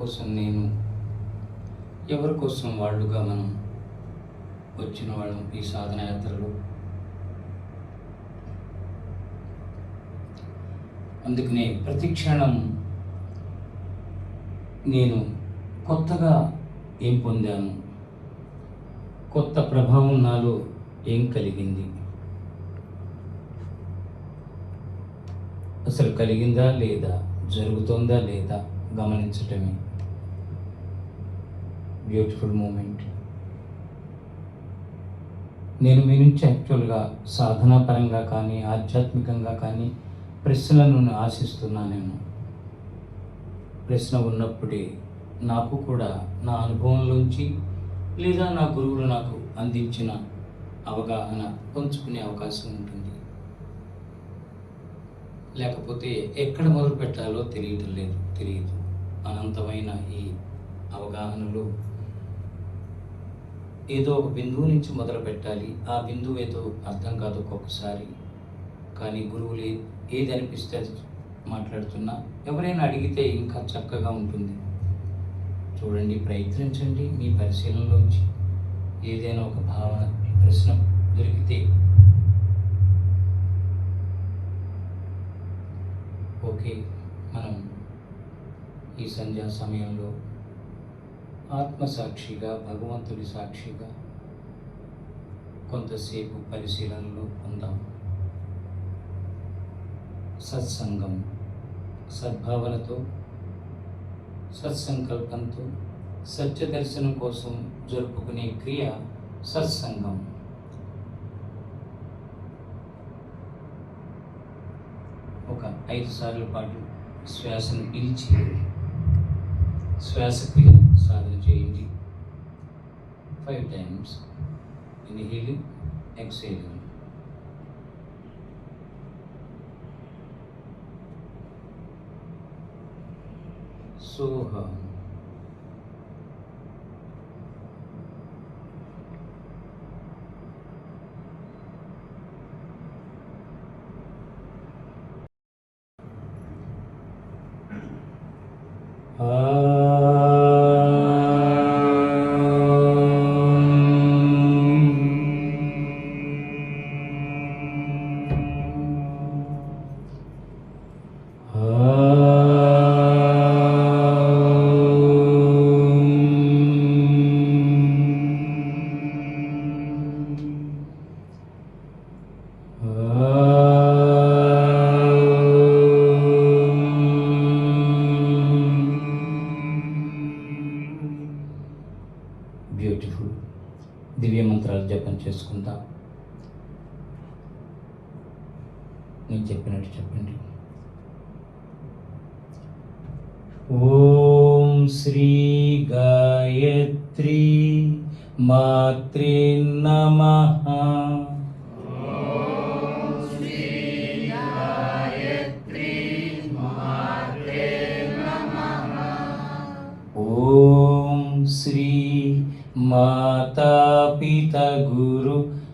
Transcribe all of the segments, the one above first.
కోసం నేను ఎవరి కోసం వాళ్ళుగా మనం వచ్చిన వాళ్ళం ఈ సాధన యాత్రలో? అందుకనే ప్రతి క్షణం నేను కొత్తగా ఏం పొందాను? కొత్త ప్రభావం నాలో ఏం కలిగింది? అసలు కలిగిందా లేదా? జరుగుతోందా లేదా? గమనించటమే. బ్యూటిఫుల్ మూమెంట్ నేను మీ నుంచి యాక్చువల్గా సాధనాపరంగా కానీ ఆధ్యాత్మికంగా కానీ ప్రశ్నలను ఆశిస్తున్నానేమో ప్రశ్న ఉన్నప్పుడే నాకు కూడా నా అనుభవంలోంచి లేదా నా గురువులు నాకు అందించిన అవగాహన పంచుకునే అవకాశం ఉంటుంది. లేకపోతే ఎక్కడ మొదలు పెట్టాలో తెలియటం లేదు తెలియదు. అనంతమైన ఈ అవగాహనలో ఏదో ఒక బిందువు నుంచి మొదలు పెట్టాలి. ఆ బిందువు ఏదో అర్థం కాదు ఒక్కొక్కసారి. కానీ గురువులు ఏది అనిపిస్తే మాట్లాడుతున్నా ఎవరైనా అడిగితే ఇంకా చక్కగా ఉంటుంది. చూడండి ప్రయత్నించండి మీ పరిశీలనలోంచి. ఏదైనా ఒక భావన ప్రశ్న దొరికితే. ఓకే మనం ఈ సంధ్యా సమయంలో ఆత్మసాక్షిగా భగవంతుడి సాక్షిగా కొంతసేపు పరిశీలనలో పొందాం సత్సంగం సద్భావనతో సత్సంకల్పంతో సత్య దర్శనం కోసం జరుపుకునే క్రియ సత్సంగం. ఒక ఐదు సార్ల పాటు శ్వాసను పీల్చి శ్వాసక్రియ സാധന change five times inhaling exhaling Soham Uh... మంత్రాలు నేను చెప్పినట్టు చెప్పండి. ఓం శ్రీ గాయత్రి మాత్రే నమ. ఓం శ్రీ మా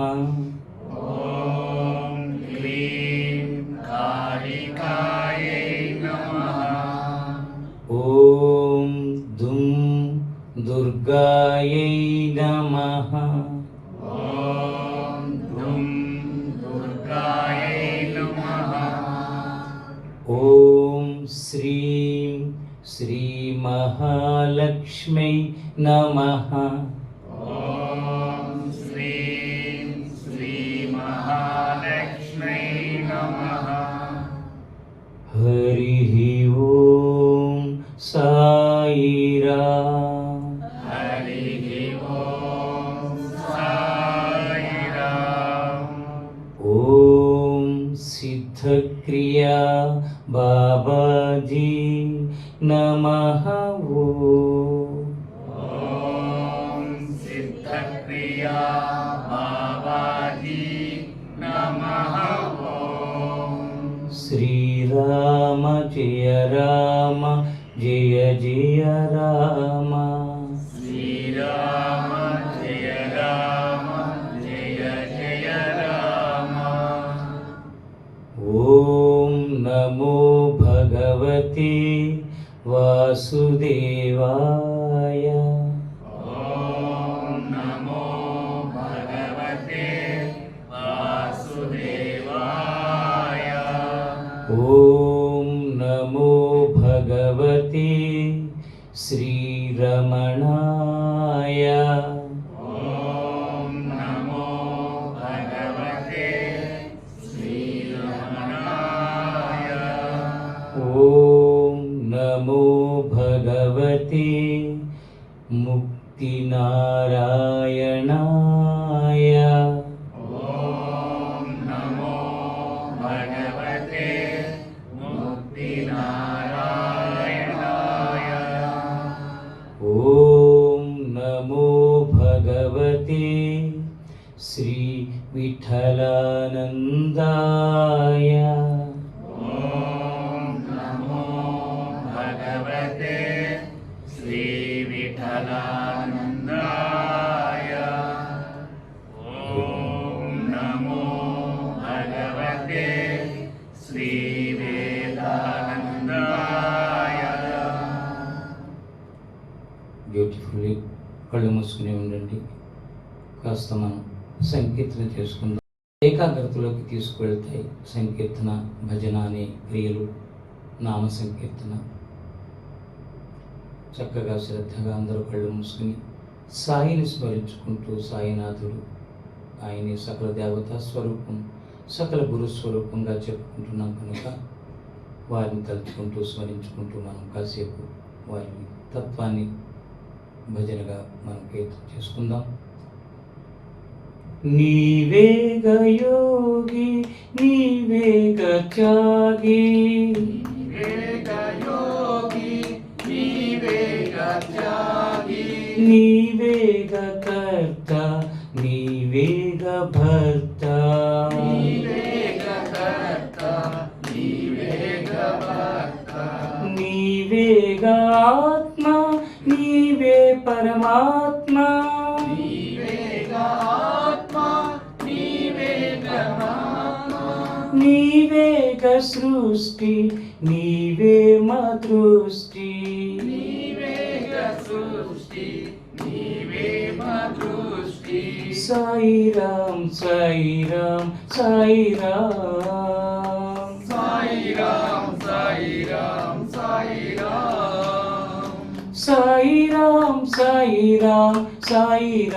ॐ क्लीं कालिकायै नमः। ॐ दुं दुर्गायै नमः। ॐ धर्गाय नमः। ॐ श्रं श्रीमहालक्ष्मै नमः। नमः। श्रीराम जय राम जय जय राम। श्रीराम जय राम जय जय राम। ॐ नमो भगवते वासुदेवाय Oh. కళ్ళు మూసుకుని ఉండండి. కాస్త మనం సంకీర్తన చేసుకుందాం. ఏకాగ్రతలోకి తీసుకువెళ్తాయి సంకీర్తన భజన అనే క్రియలు నామ సంకీర్తన. చక్కగా శ్రద్ధగా అందరూ కళ్ళు మూసుకుని సాయిని స్మరించుకుంటూ సాయినాథుడు ఆయనే సకల దేవతా స్వరూపం సకల గురు స్వరూపంగా చెప్పుకుంటున్నాం కనుక వారిని తలుచుకుంటూ స్మరించుకుంటూ మనం కాసేపు వారి తత్వాన్ని భజనగా మనం కీర్తన చేసుకుందాం. నీవేగ యోగి నీవేగ త్యాగి నీవేగ కర్త నీవేగ భర్త. పరమాత్మా. నీవేగ సృష్టి నీవే మా దృష్టి సాయి రామ్ సాయి రామ్ సాయి రామ్ సాయిరామ్ సాయిరామ్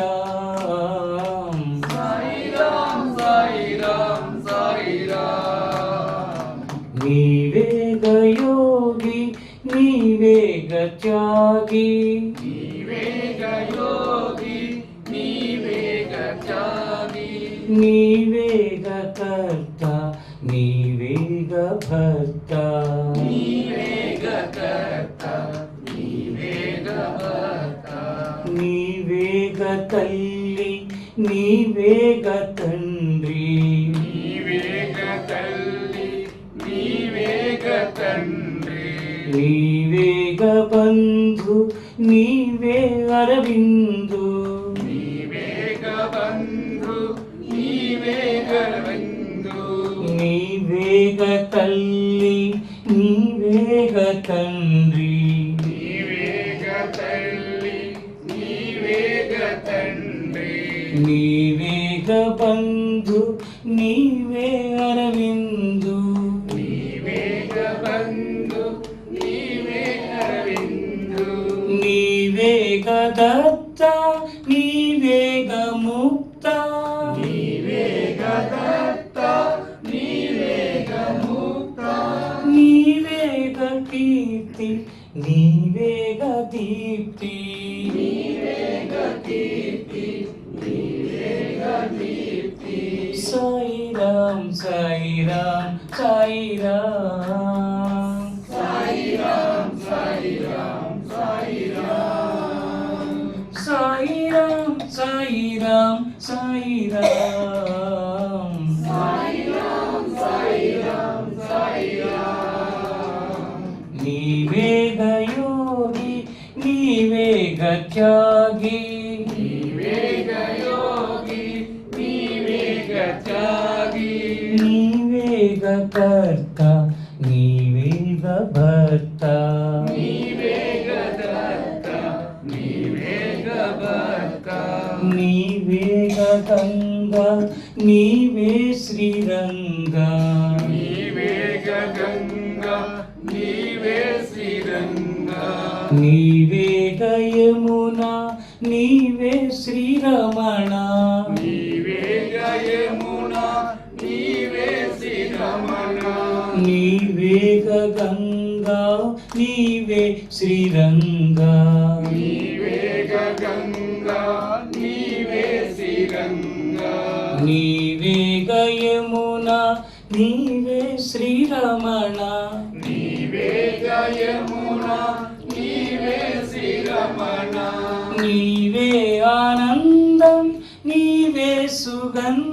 సాయిరామ్ సాయిరామ్ సాయిరామ్. నీవే గయోగి నీవే గత్యాగి నీవే గయోగి నీవే గత్యాగి నీవే గకర్త నీవే గభర్త నీవే తల్లి నీవేగ తండ్రి. వివేకతల్లి వివేక తండ్రి. నీవేగ బంధు నీవే అరవిందు. వివేక బంధు వివేకవందు నీవేగ తల్లి నీవేగ తండ్రి. బంధు నీవే అరవిందు. నీవేగ బంధు నీవే అరవిందు. నీవేగ దత్త నీవేగ ముక్త నీవేగ దత్త నీవేగ ముక్త నీవేగ కీర్తి నీవేగ దీప్తి నీవేగ కీర్తి சாயிராம் சாயிராம் சாயிராம் சாயிராம் சாயிராம் சாயிராம் சாயிராம் சாயிராம் சாயிராம் சாயிராம் சாயிராம் சாயிராம் நீ வேக யோகி நீ வேக தியாக నీవే గయమునా నీవే శ్రీరమణ. నీవే గయమునా నీవే శ్రీరమణ. నీవే గంగా నీవే శ్రీరంగా. Then.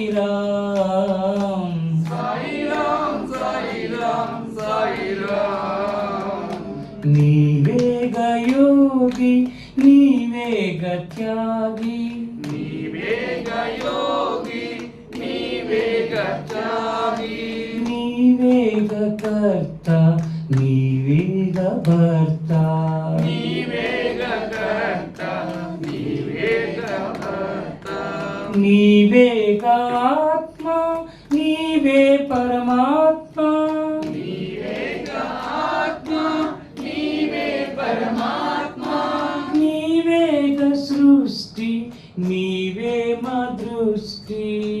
Roasting.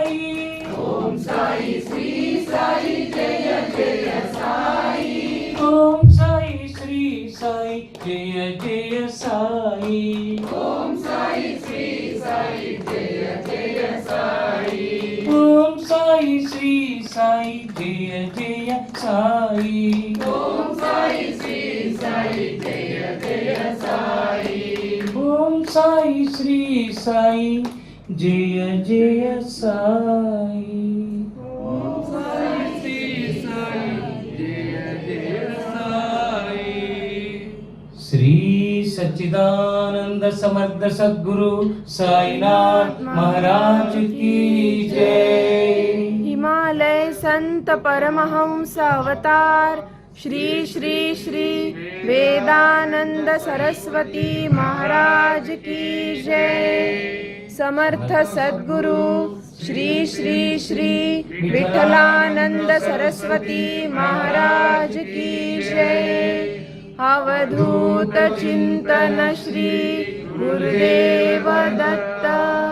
साई, जय जय साई। श्री सच्चिदानंद समर्थ सद्गुरु साईनाथ महाराज की जय। हिमालय संत परमहंस अवतार। श्री श्री श्री वेदानंद सरस्वती महाराज की जय। समर्थ सद्गुरु श्री श्री श्री विठलानंद सरस्वती महाराज की जय। अवधूत चिंतन श्री गुरुदेव दत्ता।